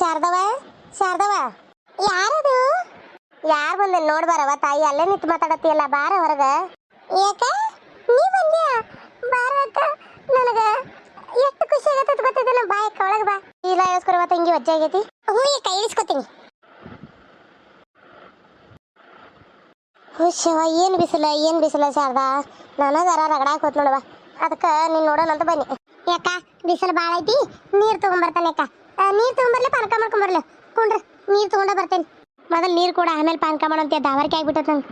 ಶಾರದವ? ಶಾರದವ? ಯಾರದು? ಯಾರು ಬಂದೆ ನೋಡ್ಬಾರವ ತಾಯಿ, ಅಲ್ಲೇ ನಿಂತು ಮಾತಾಡತ್ತೀಯಲ್ಲ, ಬಾರ ಹೊರಗ. ಯಾಕ? ನೀ ಬಂದ್ಯಾ? ಬಾರ ಅಕ್ಕ ನನಗ ಎಷ್ಟು ಖುಷಿ ಆಗತ್ತ ಗೊತ್ತಿದ್ದಿಲ್ಲ ಬಾ ಅಕ್ಕ ಒಳಗೆ ಬಾ. ಇಲ್ಲ ಯೋಸ್ಕರ ತಂಗಿ ವಜ್ಜೆ ಆಗೈತಿ. ಹ್ಞೂ ಅಕ್ಕ ಇಳಿಸ್ಕೊತೀನಿ. ಹುಷವ, ಏನು ಬಿಸಿಲ ಏನು ಬಿಸಿಲ ಶಾರದಾ? ನನಗರ ರಗಡಾಕ್ ಹೋತ್ ನೋಡವ ಅದಕ್ಕೆ ನೀನು ನೋಡೋಣ ಅಂತ ಬನ್ನಿ. ಯಾಕ? ಬಿಸಿಲು ಬಾಳ ಐತಿ, ನೀರು ತೊಗೊಂಬರ್ತಾನೆ ಅಕ್ಕ. ನೀರು ತೊಗೊಂಬರ್ಲಿ ಪಾನಕ ಮಾಡ್ಕೊಂಬರ್ಲಿ ಕುಂಡ್ರ ನೀರು ತೊಗೊಂಡ ಬರ್ತೇನೆ. ಮೊದಲು ನೀರು ಕೂಡ, ಆಮೇಲೆ ಪಾನಕ ಮಾಡೋಂತ ದಾವರಿಕೆ ಆಗ್ಬಿಟ್ಟದ ನಂಗೆ.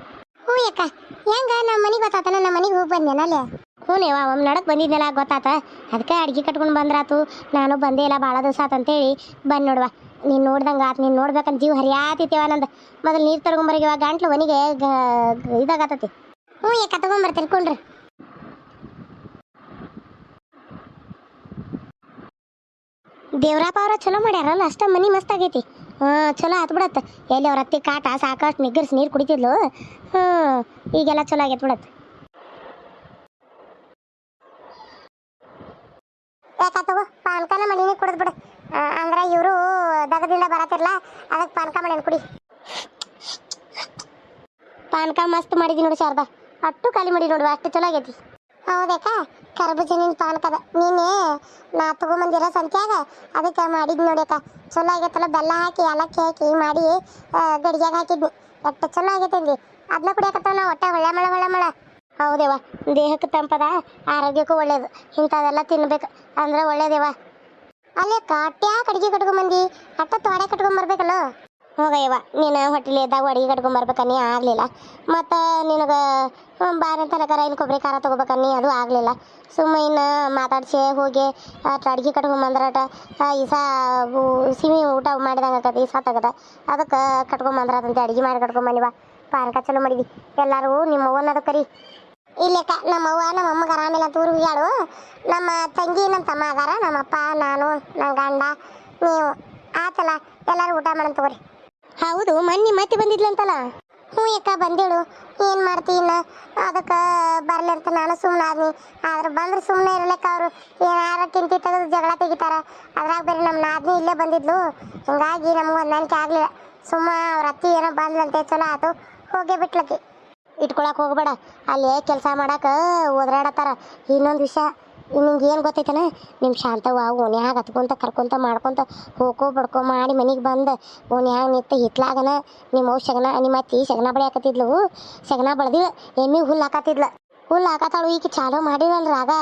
ಹ್ಞೂ ಯಾಕ ಹೆಂಗ ನಮ್ಮ ಮನೆಗೆ ಗೊತ್ತಾತನ ನಮ್ಮ ಮನೆಗೆ ಹೋಗಿ ಬಂದೇನ ಅಲ್ಲೇ? ಹ್ಞೂ ನೀವ ಒಮ್ಮೆ ನಡಕ್ ಬಂದಿದ್ನಲ್ಲ, ಗೊತ್ತಾತ? ಅದಕ್ಕೆ ಅಡ್ಗೆ ಕಟ್ಕೊಂಡು ಬಂದ್ರಾತು, ನಾನು ಬಂದೇ ಇಲ್ಲ ಭಾಳ ದಿವಸ ಆತ ಅಂತೇಳಿ. ಬಂದು ನೋಡುವ, ನೀನು ನೋಡ್ದಂಗೆ ಆತು, ನೀನು ನೋಡ್ಬೇಕಂತ ಜೀವ ಹರಿಯಾತಿತ್ತೇವ ನಂದು. ಮೊದಲು ನೀರು ತಗೊಂಬರಿಗಿವ ಗಂಟ್ಲು ಒನಿಗೆ ಇದಾಗತ್ತತಿ ಹ್ಞೂ ಯಾಕೆ ತಗೊಂಬರ್ತೀನಿ, ಕುಂಡ್ರಿ. ದೇವ್ರಪ್ಪ ಅವ್ರ ಚಲೋ ಮಾಡ್ಯಾರಲ್ಲ ಅಷ್ಟ ಮನಿ ಮಸ್ತ್ ಆಗೈತಿ. ಹಾ ಚಲೋ ಆತ್ ಬಿಡತ್ತ ಎಲ್ಲಿ ಅವ್ರ ಅತ್ತಿ ಕಾಟ ಸಾಕಷ್ಟು ನಿಗ್ಗರ್ಸಿ ನೀರು ಕುಡಿತಿದ್ಲು. ಹ್ಞೂ ಈಗೆಲ್ಲ ಚಲೋ ಆಗೈತೆ ಬಿಡತ್ತ ಯಾಕ ತಗೋ ಪಾನ್ಕನ ಮನಿನೇ ಕುಡಿದ್ ಬಿಡು. ಅಂದ್ರ ಇವರು ದಗದಿಂದ ಬರತ್ತಿರಲ್ಲ ಅದಕ್ಕೆ ಪಾನ್ಕ ಮಾಡೇನು ಕುಡಿ. ಪಾನ್ಕ ಮಸ್ತ್ ಮಾಡಿದಿ ನೋಡಿ ಶಾರದಾ. ಅಟ್ಟು ಖಾಲಿ ಮಾಡಿ ನೋಡುವ ಅಷ್ಟು ಚಲೋ ಆಗೈತಿ. ಹೌದಕ್ಕ ಕರ್ಬೂಜ ನಿನ್ ಪಾನಕದ. ನೀನೆ ನಾ ತಗೊಂಬಂದಿರೋ ಸಂತ್ಯಾಗ ಅದಕ್ಕೆ ಮಾಡಿದ್ ನೋಡ್ಯಕ್ಕ ಚಲೋ ಆಗೈತಲ್ಲ ಬೆಲ್ಲ ಹಾಕಿ ಏಲಕ್ಕಿ ಹಾಕಿ ಮಾಡಿ ಆ, ಗಡಿಗ್ಯಾಗ ಹಾಕಿದ್ನಿ. ಎಷ್ಟು ಚಲೋ ಆಗೈತಿ ಅದನ್ನ ಕುಡಿಯಕತ್ತಾವ ನಾವು ಒಟ್ಟ ಒಳ್ಳೆ ಮಳ ಹೊಳ್ಳೆ ಮಳ. ಹೌದೇವ ದೇಹಕ್ಕೆ ತಂಪದ ಆರೋಗ್ಯಕ್ಕೂ ಒಳ್ಳೇದು. ಇಂಥದೆಲ್ಲ ತಿನ್ಬೇಕು ಅಂದ್ರೆ ಒಳ್ಳೇದೇವ. ಅಲ್ಲೇ ಕಾಟ್ಯಾ ಅಡಿಗೆ ಕಟ್ಕೊಂಬಂದಿ? ಅಟ್ಟ ತೋಡೆ ಕಟ್ಕೊಂಬರ್ಬೇಕಲ್ಲ? ಹೋಗಯ್ಯವ ನೀನು ಹೋಟೆಲ್ ಇದ್ದಾಗ ಅಡಿಗೆ ಕಟ್ಕೊಂಬರ್ಬೇಕನ್ನಿ ಆಗಲಿಲ್ಲ. ಮತ್ತು ನಿನಗೆ ಬಾರಿ ತನಕ ಇನ್ನು ಕೊಬ್ಬರಿ ಖಾರ ತೊಗೋಬೇಕನ್ನಿ ಅದು ಆಗಲಿಲ್ಲ. ಸುಮ್ಮ ಇನ್ನು ಮಾತಾಡ್ಸಿ ಹೋಗಿ ಅಡ್ಗೆ ಕಟ್ಕೊಂಬಂದ್ರಟ ಈಸ ಸಿಮಿ ಊಟ ಮಾಡಿದಂಗೆ ಆಕತಿ, ಈಸ ತಗದ. ಅದಕ್ಕೆ ಕಟ್ಕೊಂಬಂದ್ರದಂತೆ ಅಡುಗೆ ಮಾಡಿ ಕಟ್ಕೊಂಬಂದಿವ ಪಾನಕ ಚಲೋ ಮಾಡಿದಿ. ಎಲ್ಲರೂ ನಿಮ್ಮ ಅವ್ವನ ಕರಿ. ಇಲ್ಲಕ್ಕ ನಮ್ಮ ಅವ್ವ, ನಮ್ಮ ಅಮ್ಮಗೆ ಆರಾಮಿಲ್ಲ ದೂರು ಹೋಗ್ಯಾಳು. ನಮ್ಮ ತಂಗಿ, ನಮ್ಮ ತಮ್ಮ ಅದಾರ ನಮ್ಮಪ್ಪ ನಾನು ನನ್ನ ಗಂಡ, ನೀವು. ಆತಲ್ಲ, ಎಲ್ಲರೂ ಊಟ ಮಾಡೋಣ ತಗೋರಿ. ಹೌದು, ಮನ್ನಿ ಮತ್ತೆ ಬಂದಿದ್ಲಂತಲ್ಲ? ಹ್ಞೂ ಅಕ್ಕ, ಬಂದೇಳು. ಏನು ಮಾಡ್ತೀನ ಅದಕ್ಕೆ ಬರಲಿ ಅಂತ ನಾನು ಸುಮ್ಮನೆ ಆದ್ನಿ. ಆದ್ರೆ ಬಂದ್ರೆ ಸುಮ್ಮನೆ ಇರಲಿಕ್ಕ ಅವರು. ಏನಾರ ತಿಂತಿ ತೆಗೆದು ಜಗಳ ತೆಗಿತಾರ. ಅದ್ರಾಗ ಬೇರೆ ನಮ್ಮ ನಾದ್ನಿ ಇಲ್ಲೇ ಬಂದಿದ್ಲು. ಹಿಂಗಾಗಿ ನಮ್ಗೆ ಹೊಂದಾಣಿಕೆ ಆಗಲಿಲ್ಲ. ಸುಮ್ಮ ಅವ್ರ ಅತ್ತಿ ಏನೋ ಬಂದ್ಲಂತೆ, ಚಲೋ ಆಯ್ತು ಹೋಗೇ ಬಿಟ್ಲಕ್ಕಿ ಇಟ್ಕೊಳಕ್ಕೆ ಹೋಗ್ಬೇಡ. ಅಲ್ಲಿ ಕೆಲಸ ಮಾಡಕ್ಕೆ ಓದ್ರಾಡತ್ತಾರ. ಇನ್ನೊಂದು ವಿಷಯ. ನಿಂಗೆ ಏನು ಗೊತ್ತೈತನ? ನಿಮ್ಮ ಶಾಂತವ್ವ ಓನ್ಯಾಗ ಹತ್ಕೊಂತ ಕರ್ಕೊಂತ ಮಾಡ್ಕೊಂತ ಹೋಗೋ ಬಡ್ಕೊ ಮಾಡಿ ಮನೆಗೆ ಬಂದು ಓನ್ಯಾಗ ನಿಂತು ಹಿತ್ಲಾಗನ, ನಿಮ್ಮ ಅವ್ವ ಸಗಣ ನಿಮ್ಮ ಅತ್ತಿ ಸಗಣ ಬಳಿ ಹಾಕತ್ತಿದ್ಲು ಶಗನ ಬಳ್ದಿವ ಎಮ್ಮಿ ಹುಲ್ಲು ಹಾಕತ್ತಿದ್ಲ ಹುಲ್ಲು ಹಾಕತ್ತಾಳು ಈಗ ಚಾಲೂ ಮಾಡಿವಲ್ರಿ ಆಗ.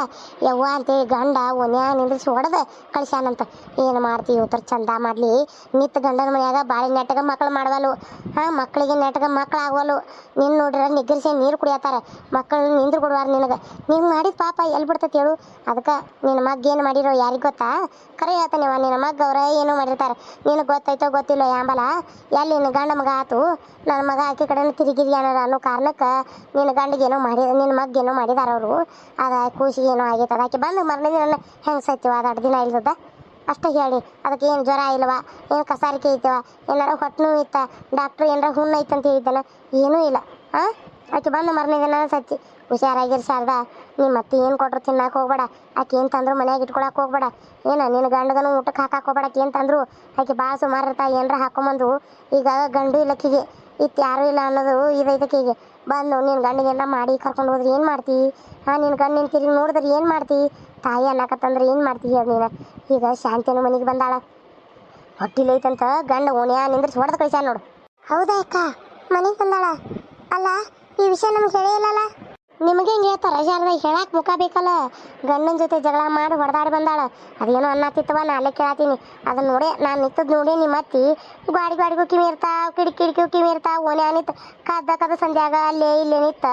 ಯವ್ವ ಅಂತೇಳಿ ಗಂಡ ಒನ್ಯಾ ನಿಂದ್ರಿಸಿ ಹೊಡೆದ ಕಳಿಸ್ಯಾನಂತ. ಏನು ಮಾಡ್ತೀವಿ ಉತ್ತರ ಚಂದ ಮಾಡಲಿ. ನಿತ್ ಗಂಡನ ಮನೆಯಾಗ ಬಾಳೆ ನೆಟ್ಟಗ ಮಕ್ಳು ಮಾಡವಲ್ಲು. ಹಾಂ ಮಕ್ಕಳಿಗೆ ನೆಟ್ಟಗ ಮಕ್ಳು ಆಗವಲ್ಲು. ನಿನ್ನ ನೋಡ್ರ ನಿಗ್ರಿಸಿ ನೀರು ಕುಡಿಯತ್ತಾರ ಮಕ್ಕಳು ನಿಂದ್ರ ಕೊಡುವಾರ ನಿನಗೆ. ನೀವು ಮಾಡಿದ ಪಾಪ ಎಲ್ಲಿ ಬಿಡ್ತೈತಿ ಹೇಳು. ಅದಕ್ಕೆ ನಿನ್ನ ಮಗ್ ಏನು ಮಾಡಿರೋ ಯಾರಿಗೆ ಗೊತ್ತಾ? ಕರೆ ಹೇಳ್ತಾನೆ ನಿನ್ನ ಮಗ್ ಅವ್ರ ಏನೋ ಮಾಡಿರ್ತಾರೆ. ನಿನಗೆ ಗೊತ್ತೈತೋ ಗೊತ್ತಿಲ್ಲ ಯಾಂಬಲ. ಎಲ್ಲಿ ನಿನ್ನ ಗಂಡ ಮಗ ಆತು? ನನ್ನ ಮಗ ಆಕಿ ಕಡೆ ತಿರುಗಿದ್ಯಾನ ಅನ್ನೋ ಕಾರಣಕ್ಕೆ ನಿನ್ನ ಗಂಡಿಗೆ ಏನೋ ಮಾಡಿ ನಿನ್ನ ಮಗ್ ಏನೋ ಮಾಡಿದಾರ ಅವರು. ಅದ ಕೂಸಿಗೆ ಏನೋ ಆಗೈತೆ ಅದಕ್ಕೆ ಬಂದು ಮರನೇ ದಿನ ಹೆಂಗೆ ಸೈತಿವ ಅದು ಎರಡು ದಿನ ಇಲ್ದದ ಅಷ್ಟೇ ಹೇಳಿ. ಅದಕ್ಕೆ ಏನು ಜ್ವರ ಇಲ್ವ? ಏನು ಕಸಾರಿಕೆ ಐತವ ಏನಾರ ಹೊಟ್ಟೆ ನೋವು ಇತ್ತ? ಡಾಕ್ಟ್ರು ಏನಾರ ಹುಣ್ಣು ಐತಂತ ಅಂತ ಏನೂ ಇಲ್ಲ. ಹಾಂ ಆಕೆ ಬಂದು ಮರನೇ ದಿನ ಸತ್ತಿ. ಹುಷಾರಾಗಿರ್ ಶಾರದಾ ನಿಮ್ಮ ಮತ್ತೆ ಏನು ಕೊಟ್ಟರು ತಿನ್ನಕ್ಕೆ ಹೋಗ್ಬೇಡ. ಆಕೆ ಏನು ತಂದ್ರು ಮನ್ಯಾಗ ಇಟ್ಕೊಳಕ್ಕೆ ಹೋಗ್ಬೇಡ. ಏನು ನಿನ್ನ ಗಂಡಗನು ಊಟಕ್ಕೆ ಹಾಕಕ್ಕೆ ಹೋಗ್ಬೇಡ ಏನು ತಂದ್ರು? ಆಕೆ ಭಾಳ ಸುಮಾರು ಇರ್ತಾ ಏನರ ಹಾಕೊಂಬಂದು ಈಗ ಗಂಡು ಇಲ್ಲಕ್ಕಿಗೆ ಇತ್ತು ಯಾರೂ ಇಲ್ಲ ಅನ್ನೋದು ಇದೈತಕ್ಕಿಗೆ ಬಂದು ನಿನ್ನ ಗಂಡಿಗೆಲ್ಲ ಮಾಡಿ ಕರ್ಕೊಂಡು ಹೋದ್ರೆ ಏನು ಮಾಡ್ತಿ? ಹಾಂ ನಿನ್ನ ಗಂಡು ನಿನ್ನ ತಿರುಗಿ ನೋಡಿದ್ರೆ ಏನು ಮಾಡ್ತಿ? ತಾಯಿ ಅನ್ನಕತ್ತಂದ್ರೆ ಏನು ಮಾಡ್ತಿ ಹೇಳಿ ನೀನು? ಈಗ ಶಾಂತಿನ ಮನೆಗೆ ಬಂದಾಳ. ಹೊಟ್ಟಿಲೈತಂತ ಗಂಡ ಓಣ್ಯ ನಿಂದ್ರಿಸಿ ಹೊಡೆದು ಕಳ್ಸ್ಯಾನ ನೋಡು. ಹೌದಾ ಅಕ್ಕ? ಮನೆಗೆ ಬಂದಾಳ? ಅಲ್ಲ, ಈ ವಿಷಯ ನಮ್ಗೆ ಹೇಳೇ ಇಲ್ಲಲ್ಲ? ನಿಮಗೆ ಹೆಂಗೆ ಹೇಳ್ತಾರ ಶಾರದ ಹೇಳಕ್ಕೆ ಮುಖ ಬೇಕಲ್ಲ. ಗಂಡನ ಜೊತೆ ಜಗಳ ಮಾಡಿ, ಹೊಡೆದಾಡಿ ಬಂದಾಳ. ಅದೇನೋ ಅನ್ನತ್ತಿತ್ತವ ನಾ ಅಲ್ಲೇ ಕೇಳತ್ತೀನಿ ಅದನ್ನ ನೋಡೇ, ನಾನು ನಿಂತದ್ ನೋಡಿ ನಿಮ್ಮ ಅತ್ತಿ ಗಾಡಿ ಗಾಡಿಗೂ ಕಿವಿ ಇರ್ತಾವ ಕಿಡಿ ಕಿಡಿಕಿಗೂ ಕಿವಿ ಇರ್ತಾವ ಓನೆ ಅನಿತ್ ಕದ್ದ ಕದ ಸಂಧ್ಯಾಗ ಅಲ್ಲೇ ಇಲ್ಲೇ ನಿಂತ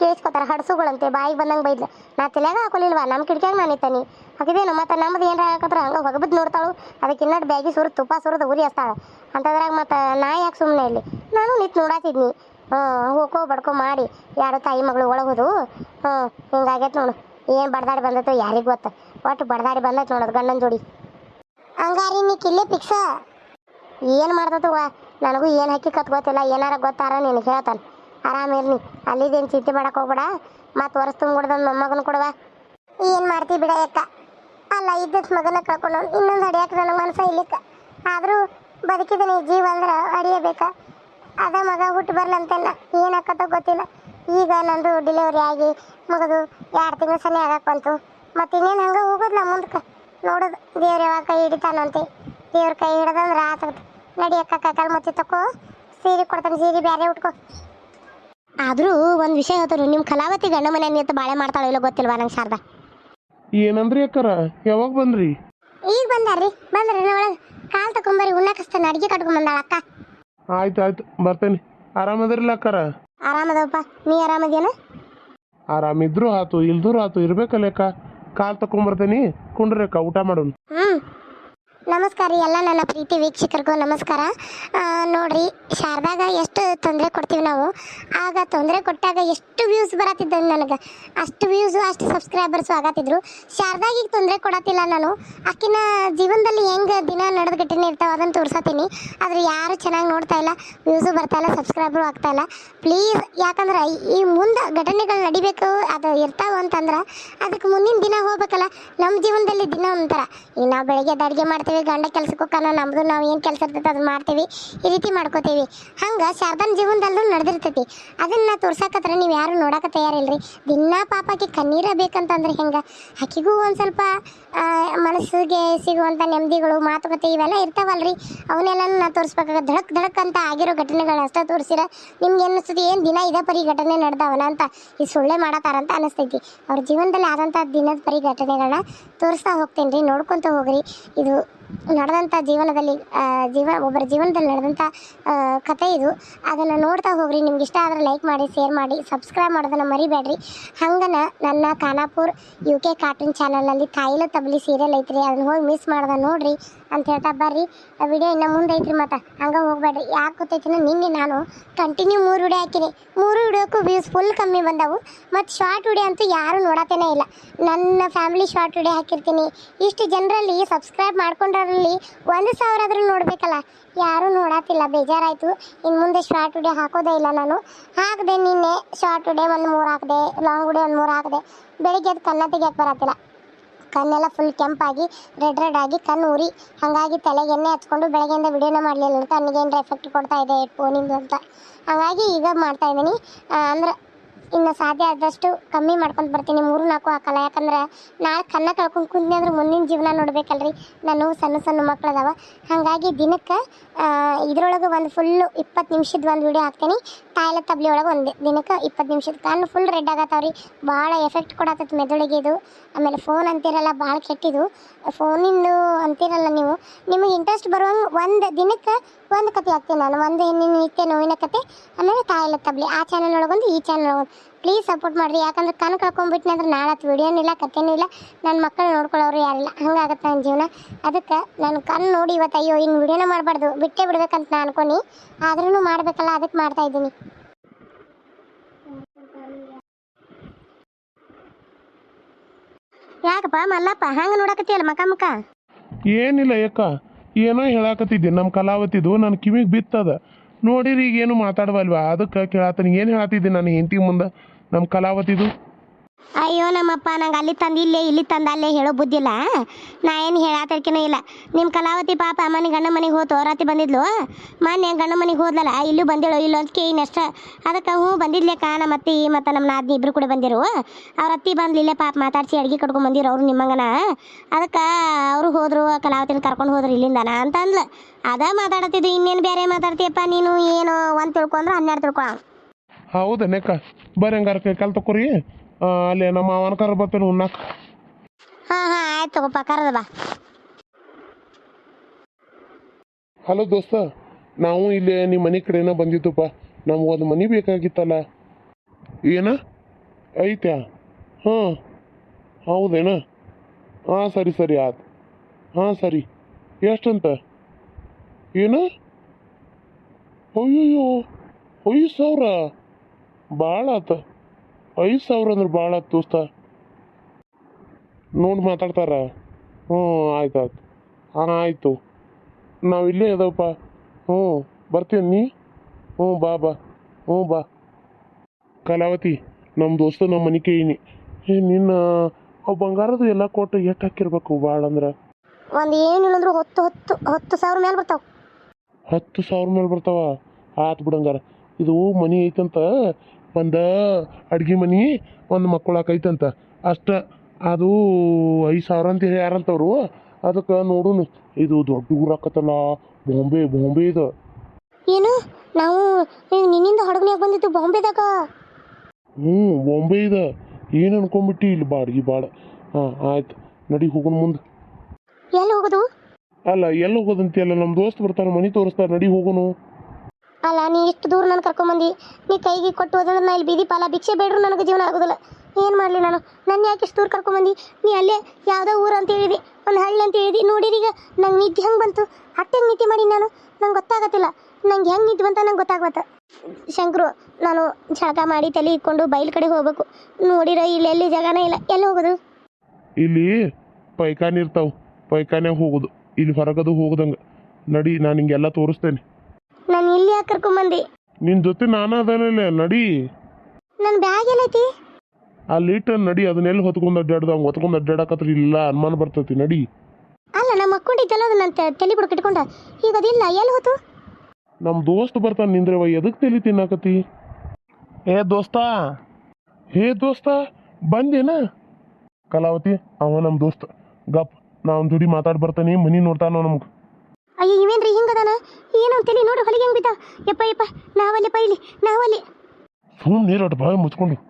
ಕೇಳಿಸ್ಕೊತಾರ ಹಡ್ಸುಗಳಂತೆ, ಬಾಯಿಗೆ ಬಂದಂಗೆ ಬೈದ್ಲ. ನಾ ತಲೆಯಾಗ ಹಾಕೊಲಿಲ್ವಾ? ನಮ್ಮ ಕಿಡಿಕ್ಯಾಗ ನಾನು ನಿಂತಾನಿ. ಹಾಕಿದೇನು ಮತ್ತೆ ನಮ್ದು ಏನಾರ ಹಾಕತ್ರ ಹಂಗೆ ಹೊಗಬಿದ್ದು ನೋಡ್ತಾಳು. ಅದಕ್ಕೆ ಇನ್ನಡ್ ಬ್ಯಾಗಿ ಸುರಿದು, ತುಪ್ಪ ಸುರಿದು ಉರಿ ಹಚ್ತಾಳ ಅಂತದ್ರಾಗ ಮತ್ತೆ ನಾ ಯಾಕೆ ಸುಮ್ಮನೆ ಇಲ್ಲಿ? ನಾನು ನಿಂತು ನೋಡಾತಿದ್ನಿ. ಹೋಗೋ ಬಡ್ಕೋ ಮಾಡಿ. ಯಾರು ತಾಯಿ ಮಗಳು ಒಳಗೋದು? ಹ್ಞೂ ಹಿಂಗಾಗೈತೆ ನೋಡು. ಏನು ಬಡ್ದಾಡಿ ಬಂದೈತೋ ಯಾರಿಗೆ ಗೊತ್ತ. ಒಟ್ಟು ಬಡ್ದಾಡಿ ಬಂದೈತೆ ನೋಡೋದು ಗಂಡನ ಜೋಡಿ. ಹಂಗಾರಿ ನೀ ಕಿಲ್ಲೆ ಪಿಕ್ಸ. ಏನು ಮಾಡ್ತದವ್ವ ನನಗೂ ಏನು ಹಾಕಿ ಕತ್ ಗೊತ್ತಿಲ್ಲ. ಏನಾರ ಗೊತ್ತಾರ ನಿನಗೆ ಹೇಳ್ತಾನೆ. ಆರಾಮಿರ್ನಿ ಅಲ್ಲಿದೇನು ಚಿಂತೆ ಮಾಡಕ್ಕೆ ಹೋಗ್ಬೇಡ. ಮತ್ತು ವರ್ಷ ತುಂಬಿಡ್ದ ಮೊಮ್ಮಗನ ಕೊಡವ. ಏನು ಮಾಡ್ತಿ ಬಿಡ ಅಕ್ಕ ಅಲ್ಲ ಇದ್ದತ್ ಮಗನ ಕಳ್ಕೊಂಡು ಇನ್ನೊಂದು ಹಡಿಯಕ್ಕೆ ನನಗೆ ಮನಸ್ಸ ಇಲ್ಲಿಕ್ಕ ಆದರೂ ಬದುಕಿದ್ದೀನಿ ಜೀವ ಅಂದ್ರೆ ಅಡಿಯಬೇಕ. ಅದ ಮಗ ಹುಟ್ಟು ಬರ್ಲಂತೆಲ್ಲ ಏನಾಕತ್ತೋ ಗೊತ್ತಿಲ್ಲ. ಈಗ ನಂದು ಡಿಲಿವರಿ ಆಗಿ ಮಗದು ಎರಡು ತಿಂಗಳು ಸನಿ ಆಗಕ್ಕೆ ಮತ್ತೆ ಇನ್ನೇನು ಹಂಗೆ ಹೋಗೋದಿಲ್ಲ ಮುಂದಕ್ಕೆ ನೋಡೋದು. ದೇವ್ರ ಯಾವಾಗ ಕೈ ಹಿಡಿತಾನಂತೆ ದೇವ್ರ ಕೈ ಹಿಡ್ದಂದ್ರೆ ಆತ ನಡಿ ಅಕ್ಕ ಕೈಕಾಲು ಮತ್ತಿ ತಕೋ. ಸೀರೆ ಕೊಡ್ತಾನೆ ಸೀರೆ ಬೇರೆ ಉಟ್ಕೋ. ಆದರೂ ಒಂದು ವಿಷಯ ಹೇಳ್ತಾರೆ ನಿಮ್ಮ ಕಲಾವತಿ ಗಂಡ ಮನೆ ನಿಂತು ಬಾಳೆ ಮಾಡ್ತಾಳೋ ಇಲ್ಲೋ ಗೊತ್ತಿಲ್ವಾ ನಂಗೆ ಶಾರದಾ? ಏನಂದ್ರಿ ಅಕ್ಕರ? ಯಾವಾಗ ಬಂದ್ರಿ? ಈಗ ಬಂದಾರ್ರಿ. ಬಂದ್ರಿ ಒಳಗೆ ಕಾಲು ತಕೊಂಬರಿ ಉಣ್ಣಾಕಸ್ತಾನೆ ಅಡಿಗೆ ಕಟ್ಕೊಂಬಂದಾಳ ಅಕ್ಕ. ಆಯ್ತು ಆಯ್ತು ಬರ್ತೇನೆ. ಆರಾಮದಿರಲ್ಲ ಅಕ್ಕಾರ? ಆರಾಮದಪ್ಪ ನೀ ಆರಾಮದೇನ? ಆರಾಮಿದ್ರು ಆತು ಇಲ್ದ್ರು ಆತು ಇರ್ಬೇಕಲ್ಲ ಅಕ್ಕ. ಕಾಲ್ ತಕೊಂಬರ್ತೇನಿ ಕುಂಡ್ರಿ ಅಕ್ಕ ಊಟ ಮಾಡೋಣ. ಹ್ಞೂ ನಮಸ್ಕಾರ ಎಲ್ಲ ನನ್ನ ಪ್ರೀತಿ ವೀಕ್ಷಕರಿಗೂ ನಮಸ್ಕಾರ. ನೋಡ್ರಿ, ಶಾರದಾಗ ಎಷ್ಟು ತೊಂದರೆ ಕೊಡ್ತೀವಿ ನಾವು. ಆಗ ತೊಂದರೆ ಕೊಟ್ಟಾಗ ಎಷ್ಟು ವ್ಯೂಸ್ ಬರತ್ತಿದ್ದ ನನಗೆ. ಅಷ್ಟು ವ್ಯೂಸು ಅಷ್ಟು ಸಬ್ಸ್ಕ್ರೈಬರ್ಸು ಆಗತ್ತಿದ್ರು. ಶಾರದಾಗ ಈಗ ತೊಂದರೆ ಕೊಡತ್ತಿಲ್ಲ ನಾನು. ಆಕಿನ ಜೀವನದಲ್ಲಿ ಹೆಂಗೆ ದಿನ ನಡೆದ ಘಟನೆ ಇರ್ತಾವೆ ಅದನ್ನು ತೋರ್ಸತ್ತೀನಿ ಆದರೆ ಯಾರು ಚೆನ್ನಾಗಿ ನೋಡ್ತಾ ಇಲ್ಲ ವ್ಯೂಸು ಬರ್ತಾ ಇಲ್ಲ ಸಬ್ಸ್ಕ್ರೈಬರು ಆಗ್ತಾ ಇಲ್ಲ. ಪ್ಲೀಸ್ ಯಾಕಂದ್ರೆ ಈ- ಮುಂದೆ ಘಟನೆಗಳು ನಡಿಬೇಕು, ಅದು ಇರ್ತಾವೆ ಅಂತಂದ್ರೆ ಅದಕ್ಕೆ ಮುಂದಿನ ದಿನ ಹೋಗ್ಬೇಕಲ್ಲ. ನಮ್ಮ ಜೀವನದಲ್ಲಿ ದಿನ ಒಂಥರ. ಈಗ ನಾವು ಬೆಳಗ್ಗೆ ಅಡುಗೆ ಮಾಡ್ತೀವಿ ಗಂಡ ಕೆಲ್ಸಕ್ಕೆ ಹೋಗ್ತಾನ ನಮ್ದು ನಾವು ಏನು ಕೆಲಸ ಇರ್ತೈತೆ ಅದನ್ನ ಮಾಡ್ತೀವಿ, ಈ ರೀತಿ ಮಾಡ್ಕೋತೀವಿ. ಹಂಗೆ ಶಾರದನ್ ಜೀವನದಲ್ಲೂ ನಡೆದಿರ್ತೈತಿ. ಅದನ್ನ ತೋರ್ಸಕತ್ರ ನೀವು ಯಾರು ನೋಡಕ ತಯಾರಿಲ್ರಿ. ದಿನ ಪಾಪಕ್ಕೆ ಕಣ್ಣೀರ ಬೇಕಂತಂದ್ರೆ ಹೆಂಗೆ? ಆಕಿಗೂ ಒಂದು ಸ್ವಲ್ಪ ಮನಸ್ಸಿಗೆ ಸಿಗುವಂಥ ನೆಮ್ಮದಿಗಳು, ಮಾತುಕತೆ ಇವೆಲ್ಲ ಇರ್ತಾವಲ್ರಿ. ಅವನ್ನೆಲ್ಲ ನಾ ತೋರಿಸ್ಬೇಕಾಗ ಧಡಕ್ ಧಡಕ್ ಅಂತ ಆಗಿರೋ ಘಟನೆಗಳು ಅಷ್ಟೇ ತೋರಿಸಿರ. ನಿಮ್ಗೆ ಅನ್ನಿಸ್ತದೆ ಏನು ದಿನ ಇದೇ ಪರಿ ಘಟನೆ ನಡೆದವನ ಅಂತ ಈ ಸುಳ್ಳೆ ಮಾಡತಾರಂತ ಅನಿಸ್ತೈತಿ. ಅವ್ರ ಜೀವನದಲ್ಲಿ ಆದಂಥ ದಿನದ ಪರಿ ಘಟನೆಗಳನ್ನ ತೋರಿಸ್ತಾ ಹೋಗ್ತೀನಿ ರೀ ನೋಡ್ಕೊತ ಹೋಗ್ರಿ. ಇದು ನಡೆದಂಥ ಜೀವನದಲ್ಲಿ ಜೀವ, ಒಬ್ಬರ ಜೀವನದಲ್ಲಿ ನಡೆದಂಥ ಕತೆ ಇದು. ಅದನ್ನು ನೋಡ್ತಾ ಹೋಗ್ರಿ. ನಿಮ್ಗೆ ಇಷ್ಟ ಆದರೆ ಲೈಕ್ ಮಾಡಿ ಶೇರ್ ಮಾಡಿ ಸಬ್ಸ್ಕ್ರೈಬ್ ಮಾಡೋದನ್ನು ಮರಿಬೇಡ್ರಿ. ಹಂಗನ ನನ್ನ ಖಾನಾಪುರ್ ಯು ಕೆ ಕಾರ್ಟೂನ್ ಚಾನಲಲ್ಲಿ ಕಾಯಿಲೆ ತಬಲಿ ಸೀರಿಯಲ್ ಐತ್ರಿ. ಅದನ್ನ ಹೋಗಿ ಮಿಸ್ ಮಾಡ್ದೆ ನೋಡ್ರಿ. ಅಂತ ಹೇಳ್ತಾ ಬರ್ರಿ. ವಿಡಿಯೋ ಇನ್ನು ಮುಂದೆ ಐತ್ರಿ ಮತ್ತೆ. ಹಂಗೆ ಹೋಗ್ಬೇಡ್ರಿ. ಯಾಕೆ ಗೊತ್ತೈತಿನ? ನಿನ್ನೆ ನಾನು ಕಂಟಿನ್ಯೂ ಮೂರು ವಿಡಿಯೋ ಹಾಕಿನಿ. ಮೂರು ವಿಡಿಯೋಕ್ಕೂ ವ್ಯೂಸ್ ಫುಲ್ ಕಮ್ಮಿ ಬಂದವು. ಮತ್ತು ಶಾರ್ಟ್ ವಿಡಿಯೋ ಅಂತೂ ಯಾರೂ ನೋಡತ್ತೇನೇ ಇಲ್ಲ. ನನ್ನ ಫ್ಯಾಮಿಲಿ ಶಾರ್ಟ್ ವಿಡಿಯೋ ಹಾಕಿರ್ತೀನಿ. ಇಷ್ಟು ಜನರಲ್ಲಿ ಸಬ್ಸ್ಕ್ರೈಬ್ ಮಾಡ್ಕೊಂಡ್ರಲ್ಲಿ ಒಂದು ಸಾವಿರ ಆದರೂ ನೋಡಬೇಕಲ್ಲ. ಯಾರೂ ನೋಡತ್ತಿಲ್ಲ ಬೇಜಾರಾಯಿತು. ಇನ್ನು ಮುಂದೆ ಶಾರ್ಟ್ ವಿಡಿಯೋ ಹಾಕೋದೇ ಇಲ್ಲ ನಾನು. ಹಾಕಿದೆ ನಿನ್ನೆ ಶಾರ್ಟ್ ವಿಡಿಯೋ ಒಂದು ಮೂರು ಹಾಕಿದೆ ಲಾಂಗ್ ವಿಡಿಯೋ ಒಂದು ಮೂರು ಹಾಕಿದೆ. ಬೆಳಿಗ್ಗೆ ಅದು ಕನ್ನ ತೆಗಿಯಕ್ಕೆ ಬರತ್ತಿಲ್ಲ. ಕಣ್ಣೆಲ್ಲ ಫುಲ್ ಕೆಂಪಾಗಿ ರೆಡ್ ರೆಡ್ ಆಗಿ, ಕಣ್ಣು ಉರಿ, ಹಾಗಾಗಿ ತಲೆಗೆ ಎಣ್ಣೆ ಹಚ್ಕೊಂಡು ಬೆಳಗ್ಗೆಯಿಂದ ವಿಡಿಯೋನ ಮಾಡಲಿಲ್ಲ ಅಂತ ನನಗೇನು ಎಫೆಕ್ಟ್ ಕೊಡ್ತಾ ಇದೆ ಫೋನಿಂದು ಅಂತ. ಹಾಗಾಗಿ ಈಗ ಮಾಡ್ತಾ ಇದ್ದೀನಿ. ಅಂದ್ರೆ ಇನ್ನು ಸಾಧ್ಯ ಆದಷ್ಟು ಕಮ್ಮಿ ಮಾಡ್ಕೊಂಡು ಬರ್ತೀನಿ. ಮೂರು, ನಾಲ್ಕು ಹಾಕಲ್ಲ. ಯಾಕಂದ್ರೆ ನಾಲ್ಕು ಕನ್ನ ಕಳ್ಕೊಂಡು ಕುಂತ್ನಿ ಅಂದ್ರೆ ಮುಂದಿನ ಜೀವನ ನೋಡ್ಬೇಕಲ್ರಿ. ನಾನು ಸಣ್ಣ ಸಣ್ಣ ಮಕ್ಕಳದಾವ ಹಾಗಾಗಿ ದಿನಕ್ಕೆ ಇದ್ರೊಳಗೆ ಒಂದು ಫುಲ್ಲು ಇಪ್ಪತ್ತು ನಿಮಿಷದ ಒಂದು ವಿಡಿಯೋ ಹಾಕ್ತೀನಿ. ತಾಯಿಲೆ ತಬ್ಲಿ ಒಳಗೆ ಒಂದು ದಿನಕ್ಕೆ ಇಪ್ಪತ್ತು ನಿಮಿಷದ ಕಣ್ಣು ಫುಲ್ ರೆಡ್ ಆಗತ್ತವ್ರಿ. ಭಾಳ ಎಫೆಕ್ಟ್ ಕೊಡತ್ತೈತೆ ಮೆದುಳಿಗೆ ಇದು. ಆಮೇಲೆ ಫೋನ್ ಅಂತಿರಲ್ಲ, ಭಾಳ ಕೆಟ್ಟಿದು. ಫೋನಿಂದು ಅಂತಿರಲ್ಲ ನೀವು. ನಿಮಗೆ ಇಂಟ್ರೆಸ್ಟ್ ಬರುವಂಗೆ ಒಂದು ದಿನಕ್ಕೆ ಒಂದು ಕತೆ ಹಾಕ್ತೀನಿ ನಾನು. ಒಂದು ನಿತ್ಯ ನೋವಿನ ಕತೆ, ಆಮೇಲೆ ತಾಯಿಲ ತಬ್ಲಿ. ಆ ಚಾನಲ್ ಒಳಗೊಂದು ಈ ಚಾನಲ್ ಒಳಗೊಂದು. ಪ್ಲೀಸ್ ಸಪೋರ್ಟ್ ಮಾಡಿರಿ. ಯಾಕಂದ್ರೆ ಕಣ್ಣು ಕಳ್ಕೊಂಡ್ಬಿಟ್ನಿ ಅಂದ್ರೆ ನಾಳೆ ಅದು ವಿಡಿಯೋನೂ ಇಲ್ಲ ಕಥೆನೂ ಇಲ್ಲ. ನನ್ನ ಮಕ್ಕಳು ನೋಡ್ಕೊಳ್ಳೋರು ಯಾರಿಲ್ಲ. ಹಂಗಾಗತ್ತೆ ನನ್ನ ಜೀವನ. ಅದಕ್ಕೆ ನಾನು ಕಣ್ಣು ನೋಡಿ ಇವತ್ತು ಅಯ್ಯೋ ಇನ್ನು ವಿಡಿಯೋನ ಮಾಡಬಾರ್ದು. ಬಿಟ್ಟೇ ಬಿಡ್ಬೇಕಂತ ನಾನು ಅನ್ಕೊನಿ ಆದ್ರೂ ಮಾಡಬೇಕಲ್ಲ ಅದಕ್ಕೆ ಮಾಡ್ತಾ ಇದ್ದೀನಿ. ಯಾಕಪ್ಪ, ಮಲ್ಲಪ್ಪ, ಹಂಗೆ ನೋಡಕತ್ತೀಯಲ್ಲ ಮಕ ಏನಿಲ್ಲ ಯಾಕ ಏನೋ ಹೇಳಾಕತ್ತಿದ್ದೆ. ನಮ್ಮ ಕಲಾವತಿದು ನನ್ನ ಕಿವಿಗೆ ಬಿತ್ತದ. ನೋಡಿರಿ ಈಗ ಏನು ಮಾತಾಡವಲ್ವಾ? ಅದಕ್ಕೆ ಕೇಳತ್ತೀನಿ ಏನು ಹೇಳತ್ತಿದ್ದೆ ನನ್ನ ಹೆಂಡತಿ ಮುಂದೆ? ನಮ್ಮ ಕಲಾವತಿದು ಅಯ್ಯೋ ನಮ್ಮಪ್ಪ, ನಂಗೆ ಅಲ್ಲಿ ತಂದು ಇಲ್ಲೇ ಇಲ್ಲಿ ತಂದು ಅಲ್ಲೇ ಹೇಳೋ ಬುದ್ಧಿಲ್ಲ. ನಾ ಏನು ಹೇಳಾತಿರ್ಕಿನ ಇಲ್ಲ. ನಿಮ್ಮ ಕಲಾವತಿ ಪಾಪ ಮನೆ ಗಂಡ ಮನೆಗೆ ಹೋತು ರಾತ್ರಿ ಬಂದಿದ್ಲು? ಮೊನ್ನೆ ಗಂಡ ಮನೆಗೆ ಹೋದ್ಲಲ್ಲ ಇಲ್ಲೂ ಬಂದಿಳು ಇಲ್ಲೋ ಅಂತ ಕೇಳಿನ ಅಷ್ಟ. ಅದಕ್ಕೆ ಹ್ಞೂ ಬಂದಿದ್ಲೇಕ ನಮ್ಮ ಅತ್ತಿ ಮತ್ತು ನಮ್ಮ ನಾದ್ನಿ ಇಬ್ರು ಕೂಡ ಬಂದಿರು. ಅವ್ರ ಅತ್ತಿ ಬಂದ್ಲು ಇಲ್ಲೇ ಪಾಪ ಮಾತಾಡಿಸಿ ಅಡುಗೆ ಕಟ್ಕೊಂಡ್ ಬಂದಿರು ಅವ್ರು ನಿಮ್ಮಂಗನ. ಅದಕ್ಕೆ ಅವರು ಹೋದರು ಕಲಾವತಿನ ಕರ್ಕೊಂಡು ಹೋದ್ರು ಇಲ್ಲಿಂದನ ಅಂತ ಅಂದ್ಲು. ಅದ ಮಾತಾಡತ್ತಿದ್ದು, ಇನ್ನೇನು ಬೇರೆ ಮಾತಾಡ್ತೀಯಪ್ಪ ನೀನು, ಏನು? ಒಂದು ತಿಳ್ಕೊಂಡ್ರೆ ಹನ್ನೆರಡು ತಿಳ್ಕೊ ಹೌದಾ ನೆಕ್ಕ ಬರ್ರಿ ಹಂಗಾರ ಕೈ ಕಾಲು ತಕೋರಿ ಅಲ್ಲಿ ನಮ್ಮ ಅವನ ಕರ ಬರ್ತಾನೆ ಉಣ್ಣಾಕ ಹಾ ಹಾಂ ಆಯ್ತು ತಗೋಪ್ಪ ಕರೆದ ಬಾ. ಹಲೋ ದೋಸ್ತ ನಾವು ಇಲ್ಲಿ ನಿಮ್ಮ ಮನೆ ಕಡೆನ ಬಂದಿದ್ದಪ್ಪ ನಮ್ಗೆ ಒಂದು ಮನೆ ಬೇಕಾಗಿತ್ತಲ್ಲ. ಏನ? ಐತ್ಯಾ? ಹಾಂ. ಹೌದೇನ? ಹಾಂ ಸರಿ ಸರಿ ಆಯ್ತು ಹಾಂ ಸರಿ. ಎಷ್ಟಂತ? ಏನ? ಅಯ್ಯೋ ಐದು ಸಾವಿರ? ಭಾಳ ಆತ. ಐದು ಸಾವಿರ ಅಂದ್ರೆ ಭಾಳ ಆತು ದೋಸ್ತ. ನೋಡಿ ಮಾತಾಡ್ತಾರ. ಹ್ಞೂ ಆಯ್ತು ಆಯ್ತು. ಹಾಂ ಆಯಿತು. ನಾವು ಇಲ್ಲೇ ಇದಾವಪ್ಪ ಹ್ಞೂ ಬರ್ತೀನಿ ನೀ? ಹ್ಞೂ ಬಾ ಬಾ. ಹ್ಞೂ ಬಾ. ಕಲಾವತಿ ನಮ್ಮ ದೋಸ್ತ ನಮ್ಮ ಮನೆ ಕೇಳಿನಿ. ಏ ನಿನ್ನ ಅವು ಬಂಗಾರದು ಎಲ್ಲ ಕೊಟ್ಟು ಎಷ್ಟು ಹಾಕಿರ್ಬೇಕು ಭಾಳ ಅಂದ್ರೆ? ಒಂದು ಏನಿಲ್ಲ ಅಂದ್ರೂ ಹತ್ತು ಹೊತ್ತು ಹತ್ತು ಸಾವಿರ ಮೇಲೆ ಬರ್ತಾವ. ಹತ್ತು ಸಾವಿರ ಮೇಲೆ ಬರ್ತಾವ? ಆತು ಬಿಡಂಗಾರ ಇದು ಮನಿ ಐತಂತ ಒಂದು ಅಡ್ಗೆ ಮನೆ ಒಂದು ಮಕ್ಕಳಾಕ ಐತಂತ ಅಷ್ಟ ಅದು ಐದು ಸಾವಿರ ಅಂತ ಯಾರಂತವ್ರು ಅದಕ್ಕೆ ನೋಡೋಣ ಇದು ದೊಡ್ಡ ಊರಾಕತ್ತಲ್ಲ ಬಾಂಬೆ ಬಾಂಬೆ ಇದು. ಏನು? ನಾವು ನಿನ್ನಿಂದ ಹಡಗನ್ಯಾಗ ಬಂದಿದ್ದು ಬಾಂಬೆದಾಗ? ಹ್ಞೂ ಬಾಂಬೆ ಇದೆ. ಏನು ಅನ್ಕೊಂಬಿಟ್ಟು ಇಲ್ಲಿ ಬಾಡ್ಗಿ ಬಾಡ. ಹಾಂ ಆಯ್ತು. ನಡಿ ಹೋಗೋಣ ಮುಂದೆ. ಎಲ್ಲಿ ಹೋಗೋದು? ಅಲ್ಲ ಎಲ್ಲಿ ಹೋಗೋದಂತೀಯಲ್ಲ ನಮ್ಮ ದೋಸ್ತ್ ಬರ್ತಾರೆ ಮನೆ ತೋರಿಸ್ತಾರೆ ನಡಿ ಹೋಗೋನು. ಅಲ್ಲ, ನೀ ಇಷ್ಟು ದೂರ ನಾನು ಕರ್ಕೊಂಬಂದು, ನೀ ಕೈಗೆ ಕೊಟ್ಟು ಹೋದಂದ್ರೆ ನಾ ಇಲ್ಲಿ ಬೀದಿ ಪಾಲ, ಭಿಕ್ಷೆ ಬೇಡ್ರು ನನಗೆ ಜೀವನ ಆಗೋದಿಲ್ಲ. ಏನು ಮಾಡಲಿ ನಾನು? ನನ್ನ ಯಾಕೆ ಇಷ್ಟು ದೂರ ಕರ್ಕೊಂಬಂದು? ನೀ ಅಲ್ಲೇ ಯಾವುದೋ ಊರು ಅಂತ ಹೇಳಿದಿ, ಒಂದು ಹಳ್ಳಿ ಅಂತ ಹೇಳಿದಿ, ನೋಡಿರಿ ಈಗ ನಂಗೆ ನಿದ್ದೆ ಹೆಂಗೆ ಬಂತು? ಹಟ್ಟೆ ನಿದ್ದೆ ಮಾಡಿ ನಾನು. ನಂಗೆ ಗೊತ್ತಾಗತ್ತಿಲ್ಲ. ನಂಗೆ ಹೆಂಗೆ ನಿದ್ದೆ ಬಂತ ನಂಗೆ ಗೊತ್ತಾಗ್ಬತ್ತ ಶಂಕರು, ನಾನು ಜಾಗ ಮಾಡಿ ತಲೆ ಇಟ್ಕೊಂಡು ಬೈಲ್ ಕಡೆ ಹೋಗ್ಬೇಕು. ನೋಡಿರ, ಇಲ್ಲಿ ಎಲ್ಲಿ ಜಾಗನೇ ಇಲ್ಲ. ಎಲ್ಲಿ ಹೋಗೋದು? ಇಲ್ಲಿ ಪೈಖಾನೆ ಇರ್ತಾವ. ಪೈಖಾನೆ ಹೋಗೋದು. ಇಲ್ಲಿ ಹೊರಗದು ಹೋಗದಂಗ. ನಡಿ, ನಾನು ಹಿಂಗೆಲ್ಲ ತೋರಿಸ್ತೇನೆ. ನಾನು ಇಲ್ಲಿ ಯಾಕೆ ಕರ್ಕೊಂಡ್ಬಂದೆ ನಿನ್ನ ಜೊತೆ ನಾನು ಅದನಲ್ಲ ನಡಿ. ನನ್ನ ಬ್ಯಾಗ್ ಎಲ್ಲೈತಿ? ಆ ಲೀಟರ್ ನಡಿ ಅದನ್ನೆಲ್ಲ ಹೊತ್ಕೊಂಡು ಅಡ್ಡಾಡ್ದು ಹಂಗೆ ಹೊತ್ಕೊಂಡು ಅಡ್ಡಾಡಕತ್ರ ಇಲ್ಲ ಅನುಮಾನ ಬರ್ತೈತಿ ನಡಿ. ಅಲ್ಲ ನಮ್ಮ ಅಕ್ಕೊಂಡಿದ್ದಲ್ಲ ಅದು ನನ್ನ ತಲೆ ಬುಡಕ್ಕೆ ಇಟ್ಕೊಂಡ. ಈಗ ಅದಿಲ್ಲ ಎಲ್ಲಿ ಹೋತು? ನಮ್ಮ ದೋಸ್ತ್ ಬರ್ತಾನೆ ನಿಂದ್ರವ ಎದಕ್ಕೆ ತಲಿ ತಿನ್ನಕತಿ ಏ ದೋಸ್ತ? ಹೇ ದೋಸ್ತ? ಬಂದೇನ? ಕಲಾವತಿ ಅವ ನಮ್ಮ ದೋಸ್ತ. ಗಪ್ ನಾ ಅವ್ನ ಜೋಡಿ ಮಾತಾಡಿ ಬರ್ತಾನೆ ಮನಿ ನೋಡ್ತಾನೋ ನಮ್ಗೆ. ಅಯ್ಯೋ, ಇವೇನ್ರಿ ಹಿಂಗದಾನ? ಏನೋ ಅಂತೇಳಿ ನೋಡು, ಹೊಲಿಗೆ ಹೆಂಗ್ ಬಿದ್ದ? ಯಪ್ಪ ಯಪ್ಪ, ನಾವಲ್ಲಿ ಪೈಲಿ ನಾವಲ್ಲಿ. ಸುಮ್ಮನೆ ನೀರಾಟ ಬಾಯಿ ಮುಚ್ಕೊಂಡು.